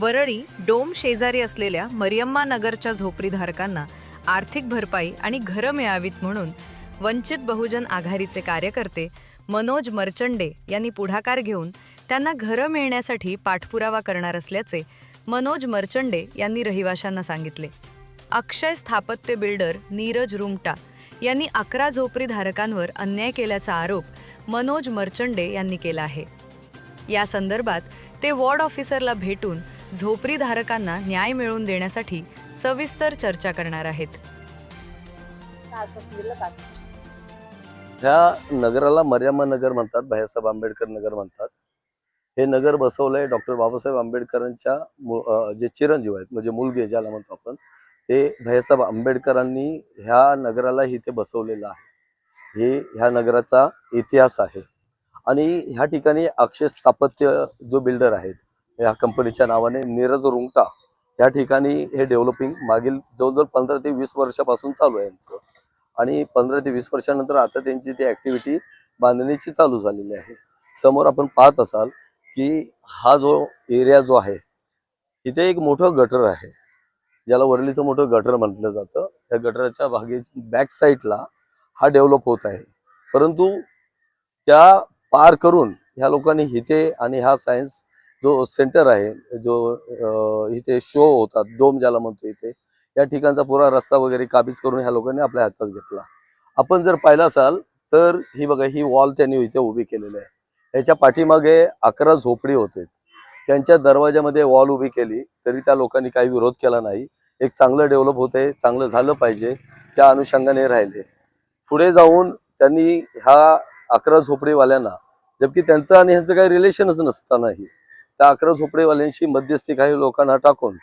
Worli dome शेजारी असलेल्या मरियम्मा नगरच्या झोपडीधारकांना आर्थिक भरपाई आणि घरं मिळावीत म्हणून वंचित बहुजन आघाडीचे कार्यकर्ते मनोज मर्चंडे यांनी पुढाकार घेऊन त्यांना घरं मिळण्यासाठी पाठपुरावा करणार असल्याचे मनोज मर्चंडे यांनी रहिवाशांना सांगितले. अक्षय स्थापत्य बिल्डर नीरज रुमटा यांनी अकरा झोपडीधारकांवर अन्याय केल्याचा आरोप मनोज मर्चंडे यांनी केला आहे. या संदर्भात ते वॉर्ड ऑफिसरला भेटून झोपडीधारकांना न्याय मिळवून देण्यासाठी सविस्तर चर्चा करणार आहेत. ह्या नगराला मर्यामा नगर म्हणतात भैयासाहेब आंबेडकर नगर म्हणतात. हे नगर बसवलंय डॉक्टर बाबासाहेब आंबेडकरांच्या जे चिरंजीव आहेत म्हणजे मुलगे ज्याला म्हणतो आपण ते भैयासाहेब आंबेडकरांनी ह्या नगराला इथे बसवलेलं आहे. हे ह्या नगराचा इतिहास आहे. आणि ह्या ठिकाणी अक्षय स्थापत्य जो बिल्डर आहेत या कंपनीच्या नावाने नीरज रुंगटा या ठिकाणी हे डेव्हलपिंग मागील जवळजवळ पंधरा ते वीस वर्षापासून चालू आहे यांचं. आणि पंधरा ते वीस वर्षानंतर आता त्यांची ती ऍक्टिव्हिटी बांधणीची चालू झालेली आहे. समोर आपण पाहत असाल की हा जो एरिया जो आहे इथे एक मोठं गटर आहे. ज्याला वरलीचं मोठं गटर म्हटलं जातं. त्या गटराच्या भागे बॅक साईडला हा डेव्हलप होत आहे. परंतु त्या पार करून ह्या लोकांनी इथे आणि हा सायन्स जो सेंटर आहे जो इथे शो होतात डोम ज्याला म्हणतो इथे या ठिकाणचा पुरा रस्ता वगैरे काबीज करून ह्या लोकांनी आपल्या हातात घेतला. आपण जर पाहिलं असाल तर ही बघा ही वॉल त्यांनी इथे उभी केलेली आहे. याच्या पाठीमागे अकरा झोपडी होते. त्यांच्या दरवाजामध्ये वॉल उभी केली तरी त्या लोकांनी काही विरोध केला नाही. एक चांगलं डेव्हलप होते चांगलं झालं पाहिजे त्या अनुषंगाने राहिले. पुढे जाऊन त्यांनी ह्या अकरा झोपडीवाल्यांना जबकी त्यांचं आणि ह्यांचं काही रिलेशनच नसतानाही त्या अकरा झोपडेवाल्यांशी मध्यस्थी काही लोकांना टाकून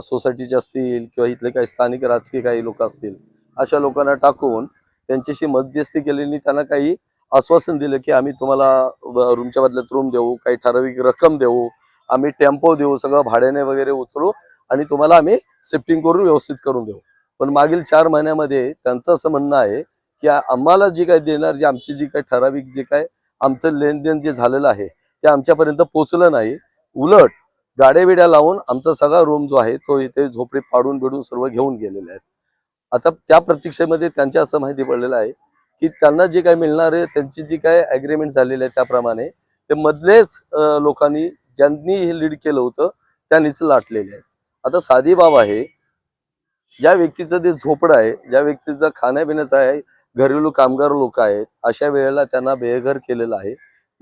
सोसायटीचे असतील किंवा इथले काही स्थानिक राजकीय काही लोक असतील अशा लोकांना टाकून त्यांच्याशी मध्यस्थी केलेली त्यांना काही आश्वासन दिलं की आम्ही तुम्हाला रूमच्या बदल्यात रूम देऊ काही ठराविक रक्कम देऊ आम्ही टेम्पो देऊ सगळं भाड्याने वगैरे उचलू आणि तुम्हाला आम्ही शिफ्टिंग करून व्यवस्थित करून देऊ. पण मागील चार महिन्यामध्ये त्यांचं असं म्हणणं आहे की आम्हाला जी काही देणार जी आमची जी काही ठराविक जे काय आमचं लेनदेन जे झालेलं आहे ते आमच्यापर्यंत पोचलं नाही. उलट गाड्या बिड्या लावून आमचा सगळा रूम जो आहे तो इथे झोपडी पाडून बिडून सर्व घेऊन गेलेले आहेत. आता त्या प्रतीक्षेमध्ये त्यांच्या असं माहिती पडलेलं आहे की त्यांना जे काय मिळणार आहे त्यांची जी काय अग्रीमेंट झालेली आहे त्याप्रमाणे ते मधलेच लोकांनी ज्यांनी हे लीड केलं होतं त्यांनीच लाटलेले आहेत. आता साधी बाब आहे ज्या व्यक्तीचं ते झोपडं आहे ज्या व्यक्तीचं खाण्यापिण्याचं आहे घरेलू कामगार लोक आहेत अशा वेळेला त्यांना बेघर केलेलं आहे.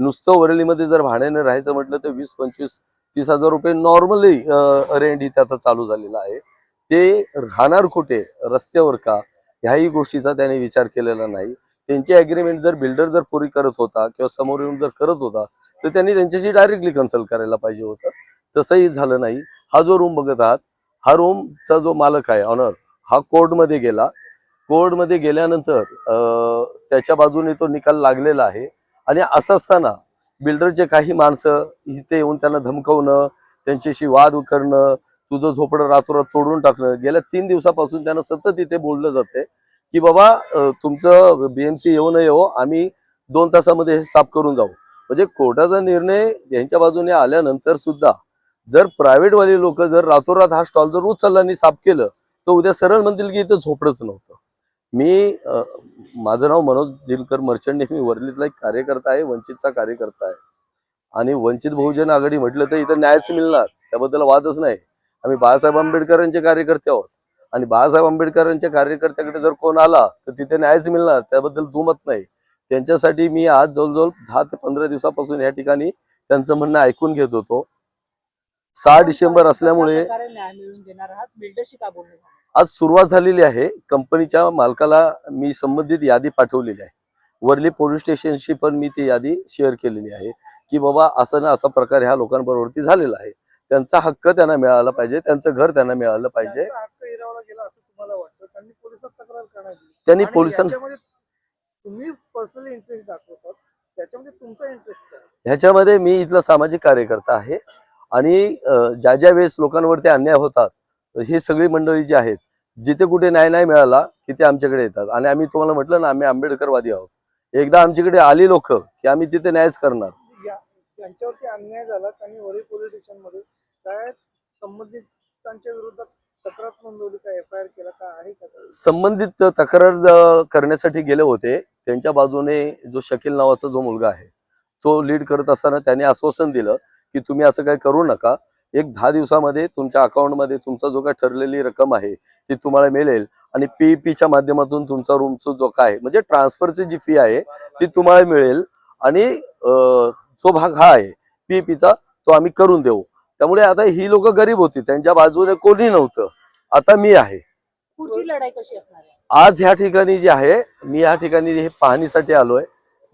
नुसतं वरळीमध्ये जर भाड्याने राहायचं म्हटलं तर वीस पंचवीस तीस हजार रुपये नॉर्मली रेंट इथे आता चालू झालेला आहे. ते राहणार कुठे? रस्त्यावर का? ह्याही गोष्टीचा त्याने विचार केलेला नाही. त्यांची अग्रीमेंट जर बिल्डर जर पुरी करत होता किंवा समोर येऊन जर करत होता तर त्यांनी त्यांच्याशी डायरेक्टली कन्सल्ट करायला पाहिजे होतं. तसंही झालं नाही. हा जो रूम बघत आहात हा रूमचा जो मालक आहे ऑनर हा कोर्टमध्ये गेला. कोर्टमध्ये गेल्यानंतर त्याच्या बाजूने तो निकाल लागलेला आहे. आणि असं असताना बिल्डरचे काही माणसं इथे येऊन त्यांना धमकवणं त्यांच्याशी वाद करणं तुझं झोपडं रातोरात तोडून टाकणं गेल्या तीन दिवसापासून त्यांना सतत इथे बोललं जाते की बाबा तुमचं बीएमसी येऊ न येऊ हो, आम्ही दोन तासामध्ये हे साफ करून जाऊ. म्हणजे कोर्टाचा निर्णय यांच्या बाजूने आल्यानंतर सुद्धा जर प्रायव्हेट वाले लोक जर रातोरात हा स्टॉल जर उचलला आणि साफ केलं तर उद्या सरळ म्हणतील की इथं झोपडंच नव्हतं. मी माझं नाव मनोज दिनकर मर्चंट मी वर्लीतला एक कार्यकर्ता आहे वंचितचा कार्यकर्ता आहे. आणि वंचित बहुजन आघाडी म्हटलं तर इथं न्यायच मिळणार त्याबद्दल वादच नाही. आम्ही बाळासाहेब आंबेडकरांचे कार्यकर्ते आहोत. आणि बाळासाहेब आंबेडकरांच्या कार्यकर्त्याकडे जर कोण आला तर तिथे न्यायच मिळणार त्याबद्दल दुमत नाही. त्यांच्यासाठी मी आज जवळजवळ दहा ते पंधरा दिवसापासून या ठिकाणी त्यांचं म्हणणं ऐकून घेत होतो. सहा डिसेंबर असल्यामुळे आज सुरुवात झालेली आहे. कंपनीच्या मालकाला मी संबंधित यादी पाठवलेली आहे. वर्ली पोलीस स्टेशनशी पण मी ती यादी शेअर केलेली आहे की बाबा असं ना असा प्रकार ह्या लोकांबरोबरती झालेला आहे. त्यांचा हक्क त्यांना मिळाला पाहिजे. त्यांचं घर त्यांना मिळालं पाहिजे. त्यांनी पोलिसांना याच्यामध्ये तुम्ही पर्सनली इंटरेस्ट दाखवतात त्याच्यामध्ये तुमचा इंटरेस्ट काय? ह्याच्यामध्ये मी इथला सामाजिक कार्यकर्ता आहे. आणि ज्या ज्या वेळेस लोकांवरती अन्याय होतात हे सगळी मंडळी जी आहेत जिथे कुठे न्याय नाही मिळाला तिथे आमच्याकडे येतात. आणि आम्ही तुम्हाला म्हटलं ना आम्ही आंबेडकरवादी आहोत. एकदा आमच्याकडे आली लोक की आम्ही तिथे न्यायच करणार. त्यांच्यावरती अन्याय झाला वरील पोलीस काय संबंधितांच्या विरोधात तक्रार नोंदवली का एफ आय आर केला का आहे का? संबंधित तक्रार करण्यासाठी गेले होते. त्यांच्या बाजूने जो शकील नावाचा जो मुलगा आहे तो लीड करत असताना त्याने आश्वासन दिलं की तुम्ही असं काही करू नका. एक दहा दिवसामध्ये तुमच्या अकाउंटमध्ये तुमचा जो काही ठरलेली रक्कम आहे ती तुम्हाला मिळेल. आणि पीईपीच्या माध्यमातून तुमचा रूमचा जो काय म्हणजे ट्रान्सफरची जी फी आहे ती तुम्हाला मिळेल. आणि जो भाग हा आहे पीईपीचा तो आम्ही करून देऊ. त्यामुळे आता ही लोक गरीब होती त्यांच्या बाजूने कोणी नव्हतं. आता मी आहे. पुढची लढाई कशी असणार आहे? आज ह्या ठिकाणी जे आहे मी ह्या ठिकाणी हे पाहणीसाठी आलोय.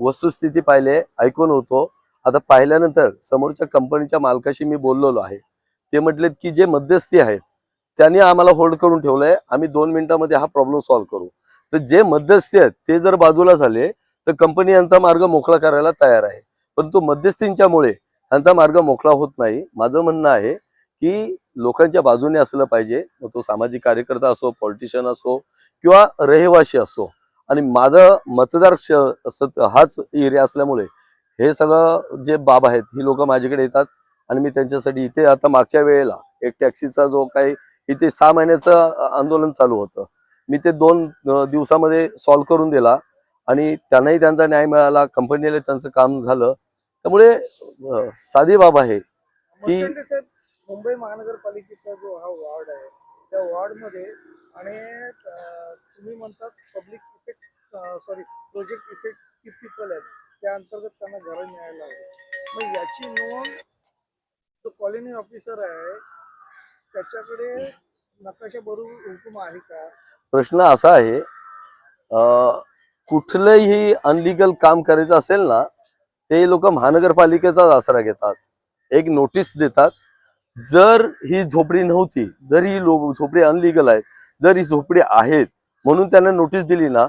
वस्तुस्थिती पाहिले ऐकून होतो. आता पाहिल्यानंतर समोरच्या कंपनीच्या मालकाशी मी बोललेलो आहे. ते म्हटलेत की जे मध्यस्थी आहेत त्यांनी आम्हाला होल्ड करून ठेवलंय. आम्ही दोन मिनिटांमध्ये हा प्रॉब्लेम सॉल्व्ह करू. तर जे मध्यस्थी आहेत ते जर बाजूला झाले तर कंपनी यांचा मार्ग मोकळा करायला तयार आहे. परंतु मध्यस्थींच्यामुळे ह्यांचा मार्ग मोकळा होत नाही. माझं म्हणणं आहे की लोकांच्या बाजूने असलं पाहिजे. मग तो सामाजिक कार्यकर्ता असो पॉलिटिशियन असो किंवा रहिवासी असो. आणि माझं मतदार हाच एरिया असल्यामुळे हे सगळं जे बाब आहेत ही लोक माझ्याकडे येतात आणि मी त्यांच्यासाठी इथे आता मागच्या वेळेला एक टॅक्सीचा जो काही इथे सहा महिन्याचं आंदोलन चालू होतं. मी ते दोन दिवसामध्ये सॉल्व्ह करून दिला आणि त्यांनाही त्यांचा न्याय मिळाला कंपनीला त्यांचं काम झालं. त्यामुळे साधी बाब आहे की- मुंबई महानगरपालिकेचा जो हा वॉर्ड आहे त्या वॉर्डमध्ये आणि तुम्ही म्हणतात public effect sorry project effect people आहेत. त्या अंतर्गत त्यांना घर मिळायला हवी. मग याची नोंद जो कॉलनी ऑफिसर आहे त्याच्याकडे नकाशा बरोबर हुकूम आहे का? प्रश्न असा आहे कुठलंही अनलिगल काम करायचं असेल ना ते लोक महानगरपालिकेचाच आसरा घेतात. एक नोटीस देतात जर ही झोपडी नव्हती जर ही झोपडी अनलिगल आहे जर ही झोपडी आहेत म्हणून त्यांना नोटीस दिली ना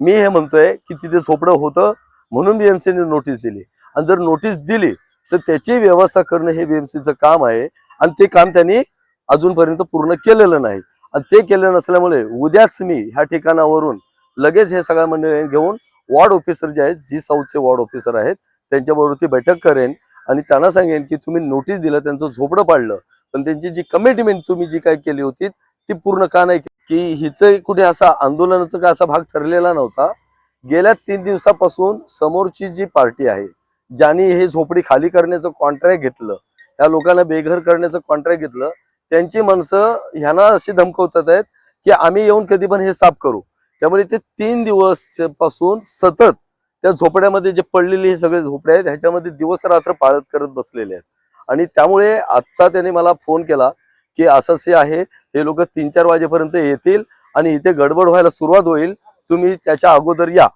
मी हे म्हणतोय की तिथे झोपडं होतं म्हणून बीएमसीने नोटीस दिली. आणि जर नोटीस दिली तर त्याची व्यवस्था करणं हे बीएमसीचं काम आहे. आणि ते काम त्यांनी अजूनपर्यंत पूर्ण केलेलं नाही. आणि ते केलं नसल्यामुळे उद्याच मी ह्या ठिकाणावरून लगेच हे सगळ्या मंडळी घेऊन वॉर्ड ऑफिसर जे आहेत जी साऊथचे वॉर्ड ऑफिसर आहेत त्यांच्याबरोबर ती बैठक करेन. आणि त्यांना सांगेन की तुम्ही नोटीस दिलं त्यांचं झोपडं पाडलं पण त्यांची जी कमिटमेंट तुम्ही जी काय केली होती ती पूर्ण का नाही की हिथं कुठे असा आंदोलनाचा का असा भाग ठरलेला नव्हता? गेल्या तीन दिवसापासून समोरची जी पार्टी आहे ज्यांनी हे झोपडी खाली करण्याचं कॉन्ट्रॅक्ट घेतलं त्या लोकांना बेघर करण्याचं कॉन्ट्रॅक्ट घेतलं त्यांची माणसं ह्यांना अशी धमकवतात आहेत की आम्ही येऊन कधी पण हे साफ करू. त्यामुळे ते तीन दिवसपासून सतत त्या झोपड्यामध्ये जे पडलेले हे सगळे झोपडे आहेत ह्याच्यामध्ये दिवस रात्र पाळत करत बसलेले आहेत. आणि त्यामुळे आत्ता त्याने मला फोन केला की असं असे आहे हे लोक तीन चार वाजेपर्यंत येतील आणि इथे गडबड व्हायला सुरुवात होईल तुम्ही त्याच्या अगोदर या.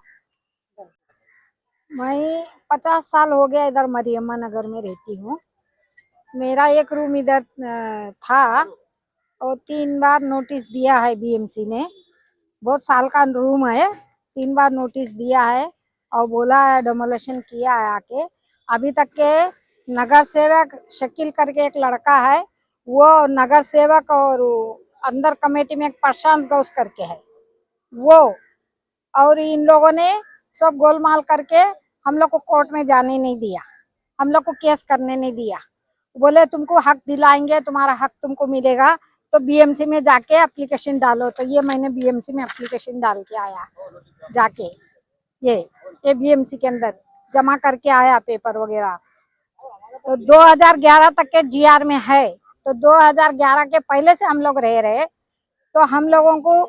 मैं पचास साल हो गया इधर मरियम्मा नगर में रहती हूँ। मेरा एक रूम इधर था और तीन बार नोटिस दिया है बीएमसी ने। बहुत साल का रूम है, तीन बार नोटिस दिया है और बोला है डोमोलेशन किया है आके। अभी तक के नगर सेवक शकील करके एक लड़का है, वो नगर सेवक और अंदर कमेटी में एक प्रशांत गौस करके है। वो और इन लोगों ने सब गोलमाल करके हम लोग को कोर्ट में जाने नहीं दिया। हम लोग को केस करने नहीं दिया। बोले, तुमको हक दिलाएँगे, तुम्हारा हक तुमको मिलेगा। तो बीएमसी में जाके एप्लीकेशन डालो। तो ये मैंने बीएमसी में एप्लीकेशन डाल के आया, जाके। ये ये बीएमसी के अंदर जमा करके आया पेपर वगैरह। तो 2011 तक के जीआर में है। तो 2011 के पहले से हम लोग रह रहे तो हम लोगों को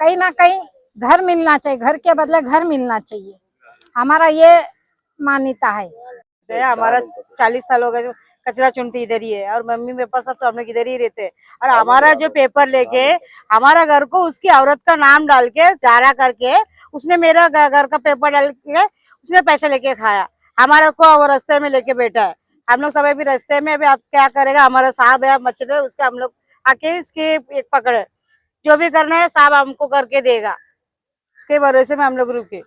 कहीं ना कहीं घर मिलना चाहिए, घर के बदले घर मिलना चाहिए। हमारा ये मान्यता है। हमारा चालीस साल हो गए, कचरा चुनती इधर ही है, और मम्मी पापा सब तो हम लोग इधर ही रहते हैं। और हमारा जो पेपर लेके, हमारा घर को उसकी औरत का नाम डाल के जारा करके, उसने मेरा घर का पेपर डाल के, उसने पैसे लेके खाया। हमारा को वो रास्ते में लेके बैठा है। हम लोग सब अभी रास्ते में, अभी आप क्या करेगा? हमारा साहब है, मछली, उसका हम लोग आके इसके एक पकड़। जो भी करना है, साहब हमको करके देगा। इसके भरोसे में हम लोग रुके।